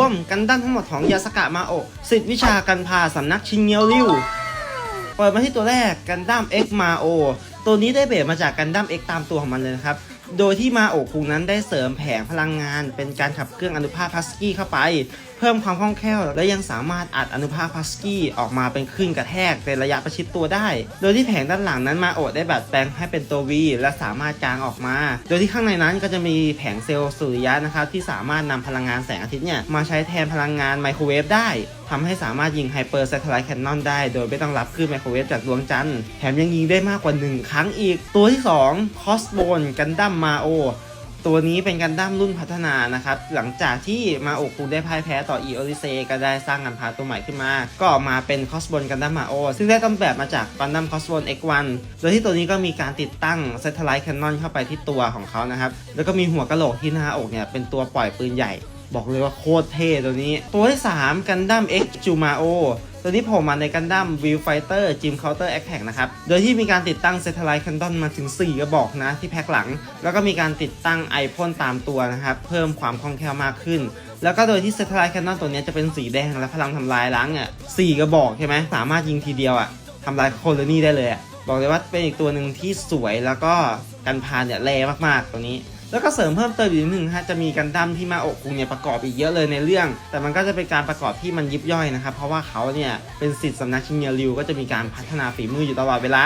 วมกันดั้มทั้งหมดของยาสกะมาโอะสิทธิวิชากันพาสำนักชินเงียวริวเปิดมาที่ตัวแรกกันดั้มเอ็กมาโอตัวนี้ได้เบสมาจากกันดั้มเอ็กตามตัวของมันเลยนะครับ โดยที่มาโอคุงนั้นได้เสริมแผงพลังงาน เป็นการขับเครื่องอนุภาคพัสกี้เข้าไป เพิ่มความคล่องแคล่ว และยังสามารถอัดอนุภาคพัสกี้ออกมาเป็นคลื่นกระแทกในระยะประชิดตัวได้ โดยที่แผงด้านหลังนั้นมาโอได้แบบแปลงให้เป็นตัว V และสามารถกางออกมา โดยที่ข้างในนั้นก็จะมีแผงเซลล์สุริยะนะครับที่สามารถนำพลังงานแสงอาทิตย์เนี่ยมาใช้แทนพลังงานไมโครเวฟได้ทำให้สามารถยิงไฮเปอร์ a t เทไลท์แคนนอนได้ โดยไม่ต้องรับคลื่นไมโครเวฟจากดวงจันทร์แถมยังยิงได้มากกว่า 1 ครั้งอีก ตัวที่2คอสโบนกันดั้มมาโอตัวนี้เป็นกันดั้มรุ่นพัฒนานะครับ หลังจากที่มาโอคุได้พ่ายแพ้ต่ออีโอริเซก็ได้สร้างกันพาตัวใหม่ขึ้นมา ก็ออกมาเป็นคอสบนกันดั้มมาโอซึ่งได้ต้นแบบมาจากกันดั้มคอสบน X1 โดยที่ตัวนี้ก็มีการติดตั้ง Satellite Cannon เข้าไปที่ตัวของเขานะครับ แล้วก็มีหัวกะโหลกที่หน้าอกเนี่ยเป็นตัวปล่อยปืนใหญ่ บอกเลยว่าโคตรเท่ตัวนี้ ตัวที่ 3 กันดั้ม X Jumao ตัวนี้โผล่มาในกันดั้ม View Fighter Gym Counter Attack นะครับ โดยที่มีการติดตั้ง Satellite Cannon มาถึง 4 กระบอกนะที่แพ็คหลัง แล้วก็มีการติดตั้งไอพ่นตามตัวนะครับ เพิ่มความคล่องแคล่วมากขึ้น แล้วก็โดยที่ Satellite Cannon ตัวนี้จะเป็นสีแดงและพลังทำลายล้างเนี่ยสี่กระบอกใช่ไหมสามารถยิงทีเดียวอะทำลายโคโลนีได้เลยอะบอกเลยว่าเป็นอีกตัวหนึ่งที่สวยแล้วก็กันพานเนี่ยแรงมากๆตัวนี้ แล้วก็เสริมเพิ่มเติมอีกนึงฮะจะมีกันดั้มที่มาอกคุงเนี่ยประกอบอีกเยอะเลยในเรื่อง แต่มันก็จะเป็นการประกอบที่มันยิบย่อยนะครับเพราะว่าเขาเนี่ยเป็นสิทธิ์สำนักชิงเนียริวก็จะมีการพัฒนาฝีมืออยู่ตลอดเวลา